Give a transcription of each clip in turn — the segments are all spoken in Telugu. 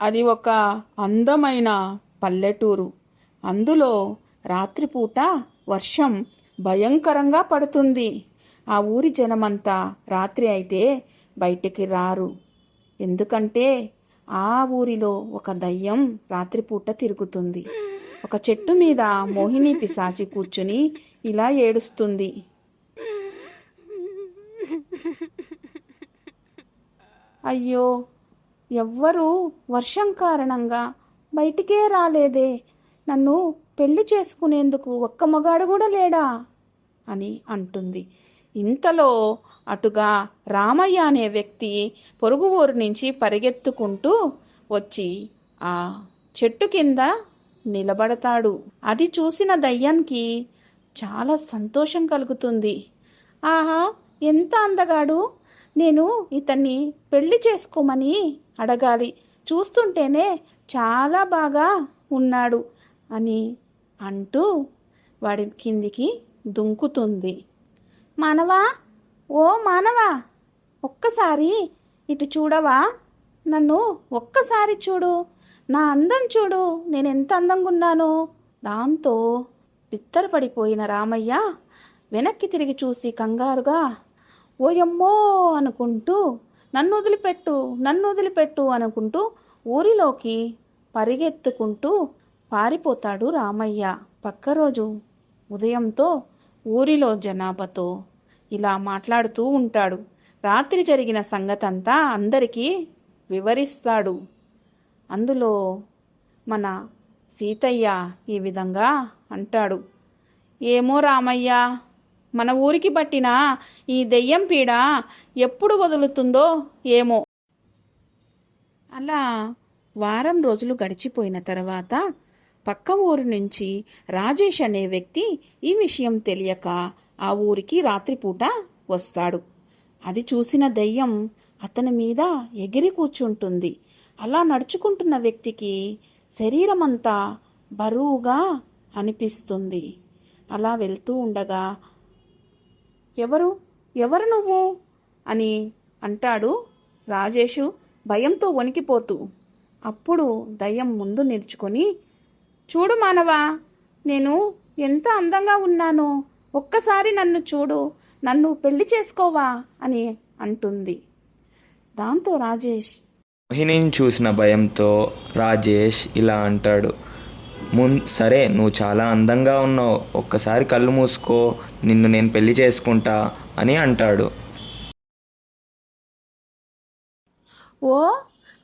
అది ఒక అందమైన పల్లెటూరు. అందులో రాత్రిపూట వర్షం భయంకరంగా పడుతుంది. ఆ ఊరి జనమంతా రాత్రి అయితే బయటికి రారు. ఎందుకంటే ఆ ఊరిలో ఒక దయ్యం రాత్రిపూట తిరుగుతుంది. ఒక చెట్టు మీద మోహిని పిశాచి కూర్చుని ఇలా ఏడుస్తుంది. అయ్యో ఎవ్వరూ వర్షం కారణంగా బయటికే రాలేదే. నన్ను పెళ్ళి చేసుకునేందుకు ఒక్క మగాడు కూడా లేడా? అని అంటుంది. ఇంతలో అటుగా రామయ్య అనే వ్యక్తి పొరుగు ఊరు నుంచి పరిగెత్తుకుంటూ వచ్చి ఆ చెట్టు కింద నిలబడతాడు. అది చూసిన దయ్యానికి చాలా సంతోషం కలుగుతుంది. ఆహా ఎంత అందగాడు! నేను ఇతన్ని పెళ్ళి చేసుకోమని అడగాలి. చూస్తుంటేనే చాలా బాగా ఉన్నాడు అని అంటూ వాడి కిందికి దుంకుతుంది. మానవా? ఓ మానవా! ఒక్కసారి ఇటు చూడవా? నన్ను ఒక్కసారి చూడు. నా అందం చూడు. నేను ఎంత అందంగా ఉన్నానో. దాంతో బిత్తరపడిపోయిన రామయ్య వెనక్కి తిరిగి చూసి కంగారుగా ఓయమ్మో! అనుకుంటూ నన్ను వదిలిపెట్టు నన్ను వదిలిపెట్టు అనుకుంటూ ఊరిలోకి పరిగెత్తుకుంటూ పారిపోతాడు రామయ్య. పక్క రోజు ఉదయంతో ఊరిలో జనాభాతో ఇలా మాట్లాడుతూ ఉంటాడు. రాత్రి జరిగిన సంగతంతా అందరికీ వివరిస్తాడు. అందులో మన సీతయ్య ఈ విధంగా అంటాడు. ఏమో రామయ్య మన ఊరికి పట్టిన ఈ దెయ్యం పీడ ఎప్పుడు వదులుతుందో ఏమో. అలా వారం రోజులు గడిచిపోయిన తర్వాత పక్క ఊరు నుంచి రాజేష్ అనే వ్యక్తి ఈ విషయం తెలియక ఆ ఊరికి రాత్రిపూట వస్తాడు. అది చూసిన దెయ్యం అతని మీద ఎగిరి కూర్చుంటుంది. అలా నడుచుకుంటున్న వ్యక్తికి శరీరమంతా బరువుగా అనిపిస్తుంది. అలా వెళ్తూ ఉండగా ఎవరు? ఎవరు నువ్వు? అని అంటాడు రాజేషు భయంతో వణికిపోతూ. అప్పుడు దయ్యం ముందు నిల్చుకొని చూడు మానవా నేను ఎంత అందంగా ఉన్నానో ఒక్కసారి నన్ను చూడు నన్ను పెళ్ళి చేసుకోవా అని అంటుంది. దాంతో రాజేష్ మోహినిని చూసిన భయంతో రాజేష్ ఇలా అంటాడు మున్ సరే నువ్వు చాలా అందంగా ఉన్నావు. ఒక్కసారి కళ్ళు మూసుకో. నిన్ను నేను పెళ్ళి చేసుకుంటా అని అంటాడు. ఓ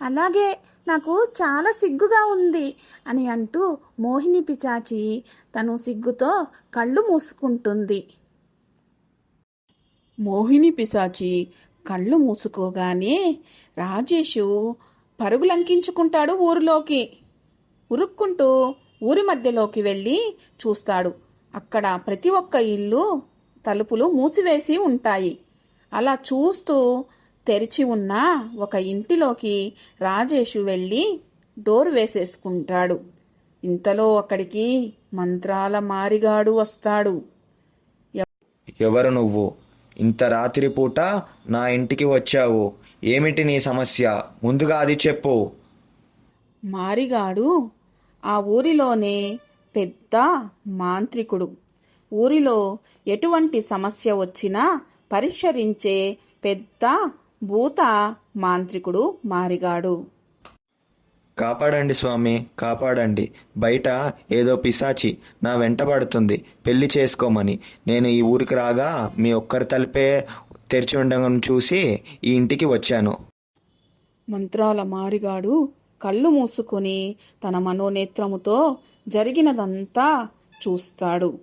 అలాగే. నాకు చాలా సిగ్గుగా ఉంది అని అంటూ మోహిని పిచాచి తను సిగ్గుతో కళ్ళు మూసుకుంటుంది. మోహిని పిశాచి కళ్ళు మూసుకోగానే రాజేషు పరుగులంకించుకుంటాడు ఊరిలోకి. ఉరుక్కుంటూ ఊరి మధ్యలోకి వెళ్ళి చూస్తాడు. అక్కడ ప్రతి ఒక్క ఇల్లు తలుపులు మూసివేసి ఉంటాయి. అలా చూస్తూ తెరిచి ఉన్న ఒక ఇంటిలోకి రాజేషు వెళ్ళి డోర్ వేసేసుకుంటాడు. ఇంతలో అక్కడికి మంత్రాల మారిగాడు వస్తాడు. ఎవరు నువ్వు? ఇంత రాత్రిపూట నా ఇంటికి వచ్చావు. ఏమిటి నీ సమస్య? ముందుగా అది చెప్పు. మారిగాడు ఆ ఊరిలోనే పెద్ద మాంత్రికుడు. ఊరిలో ఎటువంటి సమస్య వచ్చినా పరిష్కరించే పెద్ద భూత మాంత్రికుడు మారిగాడు. కాపాడండి స్వామి కాపాడండి. బయట ఏదో పిశాచి నా వెంట పడుతుంది. పెళ్ళి చేసుకోమని. నేను ఈ ఊరికి రాగా మీ ఒక్కరి తలుపే తెరిచి ఉండడం చూసి ఈ ఇంటికి వచ్చాను. మంత్రాల మారిగాడు. కళ్ళు మూసుకొని తన మనోనేత్రముతో జరిగినదంతా చూస్తాడు.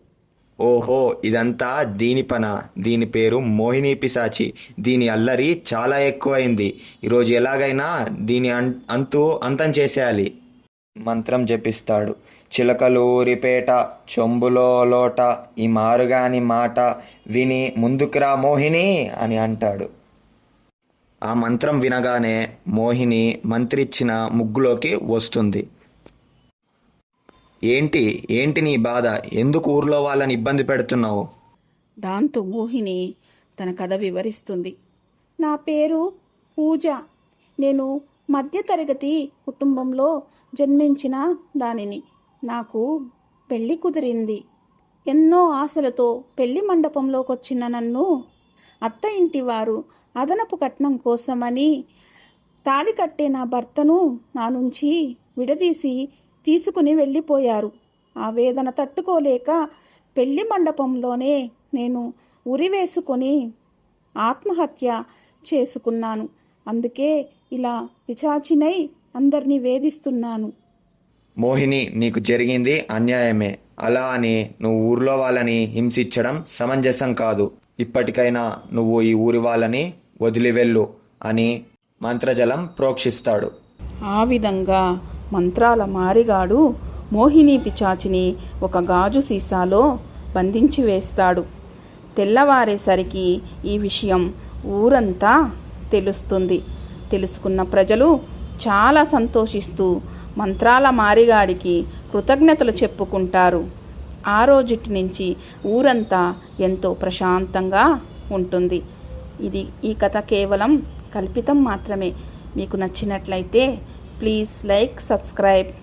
ఓహో ఇదంతా దీని పన? దీని పేరు మోహిని పిశాచి. దీని అల్లరి చాలా ఎక్కువైంది. ఈరోజు ఎలాగైనా దీని అం- అంతు అంతం చేసేయాలి. మంత్రం జపిస్తాడు. చిలకలూరిపేట చెంబులో లోట ఈ మారుగాని మాట విని ముందుకురా మోహిని అని అంటాడు. ఆ మంత్రం వినగానే మోహిని మంత్రిచ్చిన ముగ్గులోకి వస్తుంది. ఏంటి ఏంటి నీ బాధ? ఎందుకు ఊర్లో వాళ్ళని ఇబ్బంది పెడుతున్నావు? దాంతో మోహిని తన కథ వివరిస్తుంది. నా పేరు పూజ. నేను మధ్యతరగతి కుటుంబంలో జన్మించిన దానిని. నాకు పెళ్ళి కుదిరింది. ఎన్నో ఆశలతో పెళ్ళి మండపంలోకి వచ్చిన నన్ను అత్త ఇంటి వారు అదనపు కట్నం కోసమని తాళి కట్టే నా భర్తను నా నుంచి విడదీసి తీసుకుని వెళ్ళిపోయారు. ఆ వేదన తట్టుకోలేక పెళ్ళి మండపంలోనే నేను ఉరి వేసుకొని ఆత్మహత్య చేసుకున్నాను. అందుకే ఇలా పిచాచినై అందరినీ వేధిస్తున్నాను. మోహిని నీకు జరిగింది అన్యాయమే. అలా అని నువ్వు ఊర్లో వాళ్ళని హింసించడం సమంజసం కాదు. ఇప్పటికైనా నువ్వు ఈ ఊరి వాళ్ళని వదిలి వెళ్ళు అని మంత్రజలం ప్రోక్షిస్తాడు. ఆ విధంగా మంత్రాల మారిగాడు మోహిని పిచాచిని ఒక గాజు సీసాలో బంధించి వేస్తాడు. తెల్లవారేసరికి ఈ విషయం ఊరంతా తెలుస్తుంది. తెలుసుకున్న ప్రజలు చాలా సంతోషిస్తూ మంత్రాల మారిగాడికి కృతజ్ఞతలు చెప్పుకుంటారు. ఆ రోజుటి నుంచి ఊరంతా ఎంతో ప్రశాంతంగా ఉంటుంది. ఇది ఈ కథ కేవలం కల్పితం మాత్రమే. మీకు నచ్చినట్లయితే ప్లీజ్ లైక్ సబ్స్క్రైబ్.